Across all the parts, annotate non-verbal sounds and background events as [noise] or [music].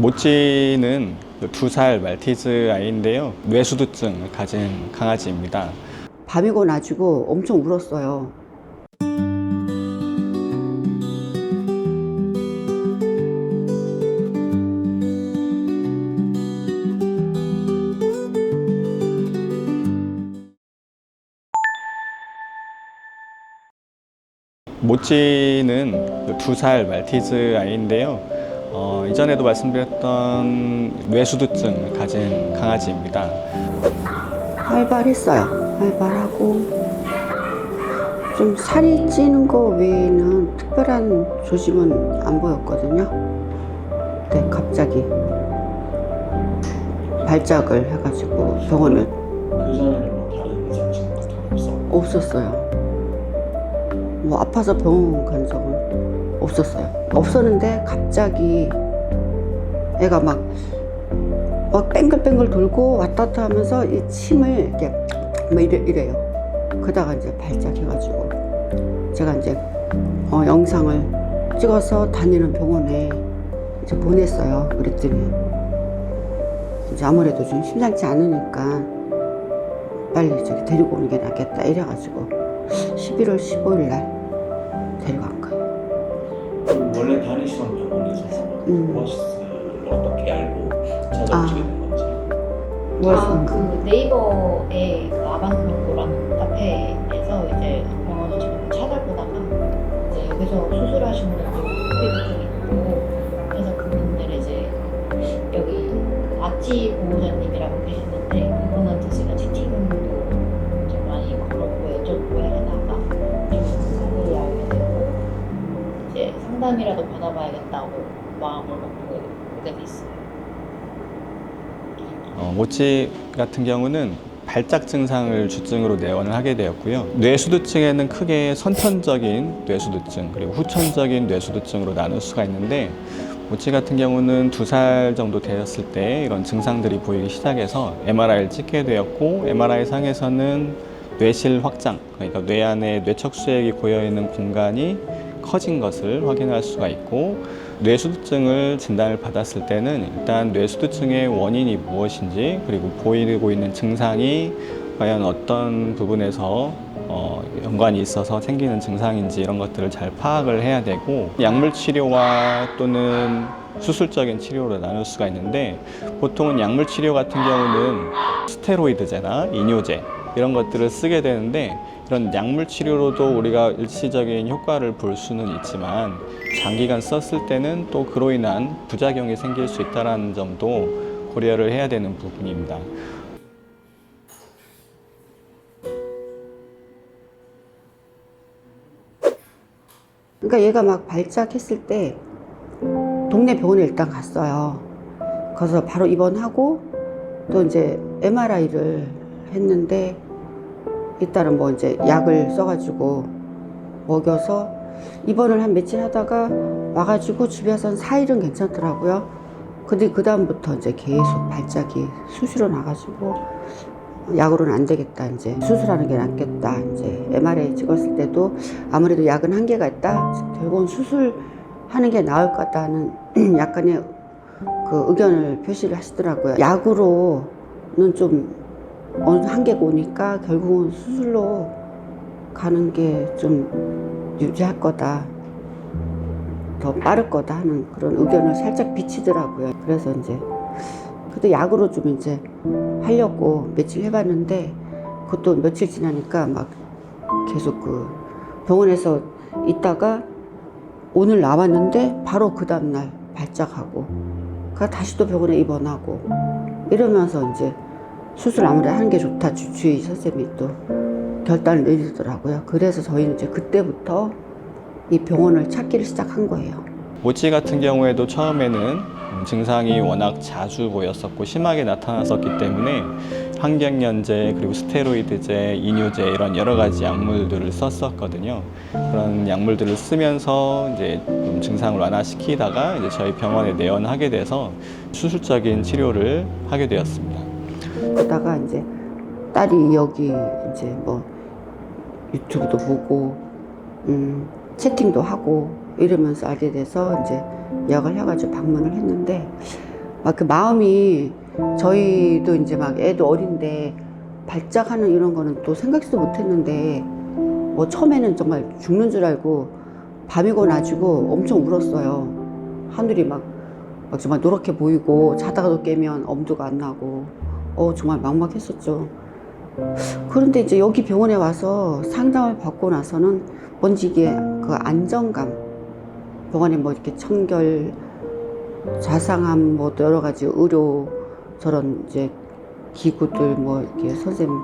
모찌는 두 살 말티즈 아이인데요. 뇌수두증을 가진 강아지입니다. 밤이고 낮이고 엄청 울었어요. 모찌는 두 살 말티즈 아이인데요. 어, 이전에도 말씀드렸던 뇌수두증을 가진 강아지입니다. 활발했어요. 활발하고 좀 살이 찌는 거 외에는 특별한 조짐은 안 보였거든요. 근데 갑자기 발작을 해가지고 병원을 그 전에는 뭐 다른 이상 증상 같은 건 없어? 없었어요. 뭐 아파서 병원 간 적은 없었어요. 없었는데 갑자기 애가 막, 막 뺑글뺑글 돌고 왔다 갔다 하면서 이 침을 이렇게 막 이래, 이래요. 그다가 이제 발작해가지고 제가 이제 어, 영상을 찍어서 다니는 병원에 이제 보냈어요. 그랬더니 이제 아무래도 좀 심상치 않으니까 빨리 저기 데리고 오는 게 낫겠다 이래가지고 11월 15일 날. 그럼 원래 다니시던 병원에서 음. 어떻게 알고 찾아오시게 된 건지 뭐, 아, 그 네이버에 그 아방그로라는 카페에서 이제 병원을 좀 찾아보다가 이제 여기서 수술하시는 분들 후기도 있고 그래서 그분들 이제 여기 아찌 보호 상담이라도 받아봐야겠다고 마음을 먹고 오게 됐어요. 어, 모찌 같은 경우는 발작 증상을 주증으로 내원을 하게 되었고요. 뇌수두증에는 크게 선천적인 뇌수두증 그리고 후천적인 뇌수두증으로 나눌 수가 있는데 모찌 같은 경우는 두 살 정도 되었을 때 이런 증상들이 보이기 시작해서 MRI를 찍게 되었고 MRI 상에서는 뇌실 확장 그러니까 뇌 안에 뇌척수액이 고여 있는 공간이 커진 것을 확인할 수가 있고 뇌수두증을 진단을 받았을 때는 일단 뇌수두증의 원인이 무엇인지 그리고 보이고 있는 증상이 과연 어떤 부분에서 어, 연관이 있어서 생기는 증상인지 이런 것들을 잘 파악을 해야 되고 약물 치료와 또는 수술적인 치료로 나눌 수가 있는데 보통은 약물 치료 같은 경우는 스테로이드제나 이뇨제 이런 것들을 쓰게 되는데 이런 약물 치료로도 우리가 일시적인 효과를 볼 수는 있지만 장기간 썼을 때는 또 그로 인한 부작용이 생길 수 있다는 점도 고려를 해야 되는 부분입니다. 그러니까 얘가 막 발작했을 때 동네 병원에 일단 갔어요. 가서 바로 입원하고 또 이제 MRI를 했는데 일단은 뭐 이제 약을 써가지고 먹여서 입원을 한 며칠 하다가 와가지고 집에서 한 4일은 괜찮더라고요. 근데 그다음부터 이제 계속 발작이 수시로 나가지고 약으로는 안 되겠다. 이제 수술하는 게 낫겠다. 이제 MRI 찍었을 때도 아무래도 약은 한계가 있다. 결국은 수술하는 게 나을 것 같다는 [clears throat] 약간의 그 의견을 표시를 하시더라고요. 약으로는 좀 어느 한계가 오니까 결국은 수술로 가는 게 좀 유지할 거다. 더 빠를 거다 하는 그런 의견을 살짝 비치더라고요. 그래서 이제 그때 약으로 좀 이제 하려고 며칠 해봤는데 그것도 며칠 지나니까 막 계속 그 병원에서 있다가 오늘 나왔는데 바로 그 다음날 발작하고 그 다시 또 병원에 입원하고 이러면서 이제 수술 아무래도 하는 게 좋다 주- 주의 선생님이 또 결단을 내리더라고요. 그래서 저희는 이제 그때부터 이 병원을 찾기를 시작한 거예요. 모찌 같은 경우에도 처음에는 음, 증상이 워낙 자주 보였었고 심하게 나타났었기 때문에 항경련제 그리고 스테로이드제, 이뇨제 이런 여러 가지 약물들을 썼었거든요. 그런 약물들을 쓰면서 이제 좀 증상을 완화시키다가 이제 저희 병원에 내원하게 돼서 수술적인 치료를 하게 되었습니다. 그러다가 이제 딸이 여기 이제 뭐 유튜브도 보고 음, 채팅도 하고 이러면서 알게 돼서 이제 예약을 해가지고 방문을 했는데 막 그 마음이 저희도 이제 막 애도 어린데 발작하는 이런 거는 또 생각지도 못했는데 뭐 처음에는 정말 죽는 줄 알고 밤이고 낮이고 엄청 울었어요. 하늘이 막, 막 정말 노랗게 보이고 자다가도 깨면 엄두가 안 나고 어 정말 막막했었죠. 그런데 이제 여기 병원에 와서 상담을 받고 나서는 뭔지 이게 그 안정감 병원에 뭐 이렇게 청결 자상함 뭐 여러 가지 의료 저런 이제 기구들 뭐 이렇게 선생님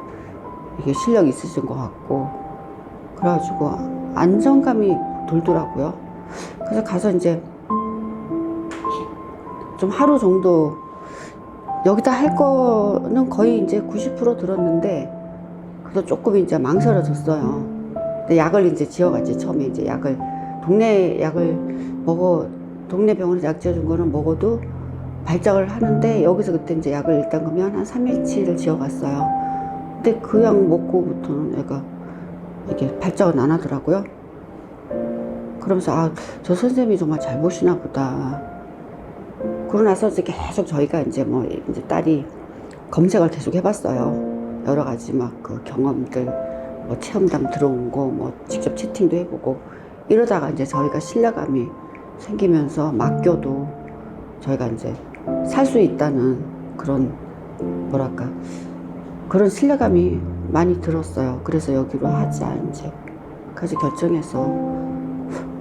이게 실력 있으신 것 같고 그래가지고 안정감이 돌더라고요. 그래서 가서 이제 좀 하루 정도 여기다 할 거는 거의 이제 90% 들었는데 그래도 조금 이제 망설여졌어요. 근데 약을 이제 지어갔지 처음에 이제 약을 동네 약을 먹어 동네 병원에서 약 지어준 거는 먹어도 발작을 하는데 여기서 그때 이제 약을 일단 그러면 한 3일치를 지어갔어요. 근데 그 약 먹고부터는 애가 이게 발작은 안 하더라고요. 그러면서 아 저 선생님이 정말 잘 보시나 보다. 그러고 나서 이제 계속 저희가 이제 뭐 이제 딸이 검색을 계속 해봤어요. 여러 가지 막 그 경험들, 뭐 체험담 들어온 거, 뭐 직접 채팅도 해보고 이러다가 이제 저희가 신뢰감이 생기면서 맡겨도 저희가 이제 살 수 있다는 그런 뭐랄까 그런 신뢰감이 많이 들었어요. 그래서 여기로 하자 이제 까지 결정해서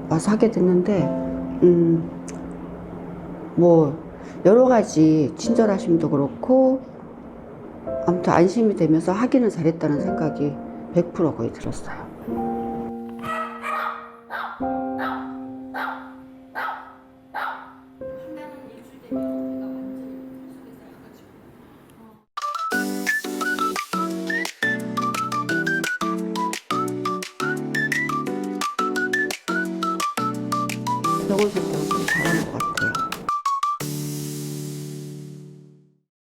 와서 하게 됐는데 음. 뭐 여러 가지 친절하심도 그렇고 아무튼 안심이 되면서 하기는 잘했다는 생각이 100% 거의 들었어요. 병원 같아요.